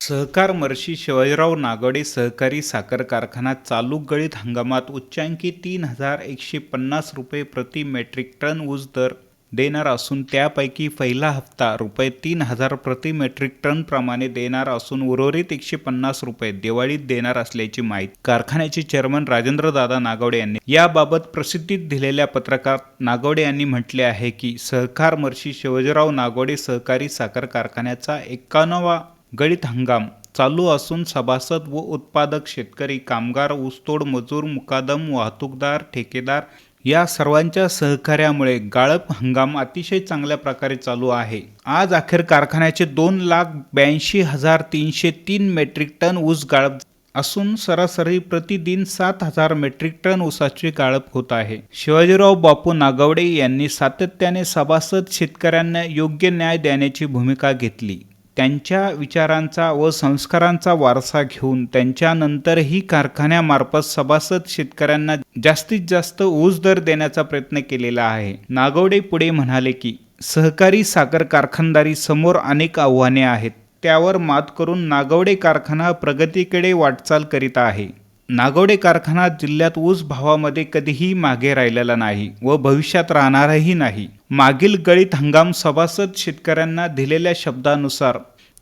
सहकार मर्शी शिवाजीराव नागोडे सहकारी साखर कारखाना चालू गळीत हंगामात उच्चांकी तीन हजार एकशे पन्नास रुपये प्रति मेट्रिक टन ऊस दर देणार असून त्यापैकी पहिला हप्ता रुपये तीन हजार प्रति मेट्रिक टन प्रमाणे देणार असून उर्वरित एकशे पन्नास रुपये दिवाळीत देणार असल्याची माहिती कारखान्याचे चेअरमन राजेंद्र दादा नागवडे यांनी याबाबत प्रसिद्धीत दिलेल्या पत्रकात नागवडे यांनी म्हटले आहे की सहकार मर्शी शिवाजीराव नागवडे सहकारी साखर कारखान्याचा एकावन्नवा गळीत हंगाम चालू असून सभासद व उत्पादक शेतकरी कामगार ऊसतोड मजूर मुकादम वाहतूकदार ठेकेदार या सर्वांच्या सहकार्यामुळे गाळप हंगाम अतिशय चांगल्या प्रकारे चालू आहे. आज अखेर कारखान्याचे दोन लाख ब्याऐंशी हजार तीनशे तीन मेट्रिक टन ऊस गाळप असून सरासरी प्रतिदिन सात हजार मेट्रिक टन ऊसाची गाळप होत आहे. शिवाजीराव बापू नागवडे यांनी सातत्याने सभासद शेतकऱ्यांना योग्य न्याय देण्याची भूमिका घेतली. त्यांच्या विचारांचा व संस्कारांचा वारसा घेऊन त्यांच्यानंतरही कारखान्यामार्फत सभासद शेतकऱ्यांना जास्तीत जास्त ऊस दर देण्याचा प्रयत्न केलेला आहे. नागवडे पुढे म्हणाले की सहकारी साखर कारखानदारी समोर अनेक आव्हाने आहेत. त्यावर मात करून नागवडे कारखाना प्रगतीकडे वाटचाल करीत आहे. नागवडे कारखाना जिल्ह्यात ऊस भावामध्ये कधीही मागे राहिलेला नाही व भविष्यात राहणारही नाही. मागील गळीत हंगाम सभासद शेतकऱ्यांना दिलेल्या शब्दानुसार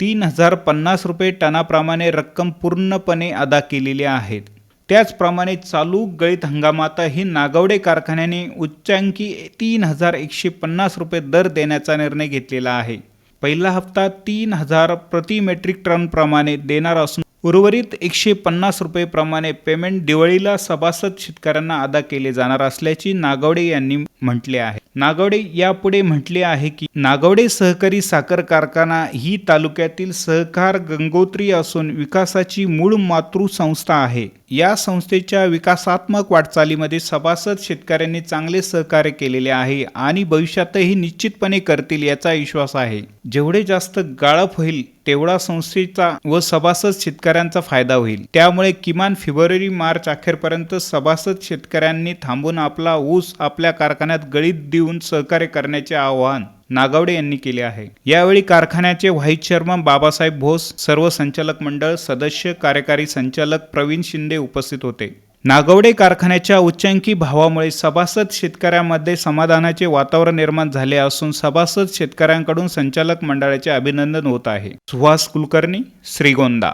तीन हजार पन्नास रुपये टनाप्रमाणे रक्कम पूर्णपणे अदा केलेली आहेत. त्याचप्रमाणे चालू गळीत हंगामातही नागवडे कारखान्याने उच्चांकी तीन हजार एकशे पन्नास रुपये दर देण्याचा निर्णय घेतलेला आहे. पहिला हप्ता तीन हजार प्रति मेट्रिक टनप्रमाणे देणार असून उर्वरित एकशे पन्नास रुपयेप्रमाणे पेमेंट दिवाळीला सभासद शेतकऱ्यांना अदा केले जाणार असल्याची नागवडे यांनी म्हटले आहे. नागवडे यापुढे म्हटले आहे की नागवडे सहकारी साखर कारखाना ही तालुक्यातील सहकार गंगोत्री असून विकासाची मूळ मातृसंस्था आहे. या संस्थेच्या विकासात्मक वाटचालीमध्ये सभासद शेतकऱ्यांनी चांगले सहकार्य केलेले आहे आणि भविष्यातही निश्चितपणे करतील याचा विश्वास आहे. जेवढे जास्त गाळप होईल तेवढा संस्थेचा व सभासद शेतकऱ्यांचा फायदा होईल. त्यामुळे किमान फेब्रुवारी मार्च अखेरपर्यंत सभासद शेतकऱ्यांनी थांबून आपला ऊस आपल्या कारखान्यात गळीत देऊन सहकार्य करण्याचे आवाहन नागवडे यांनी केले आहे. यावेळी कारखान्याचे व्हाईस चेअरमन बाबासाहेब भोस सर्व संचालक मंडळ सदस्य कार्यकारी संचालक प्रवीण शिंदे उपस्थित होते. नागवडे कारखान्याच्या उच्चांकी भावामुळे सभासद शेतकऱ्यांमध्ये समाधानाचे वातावरण निर्माण झाले असून सभासद शेतकऱ्यांकडून संचालक मंडळाचे अभिनंदन होत आहे. सुहास कुलकर्णी श्रीगोंदा.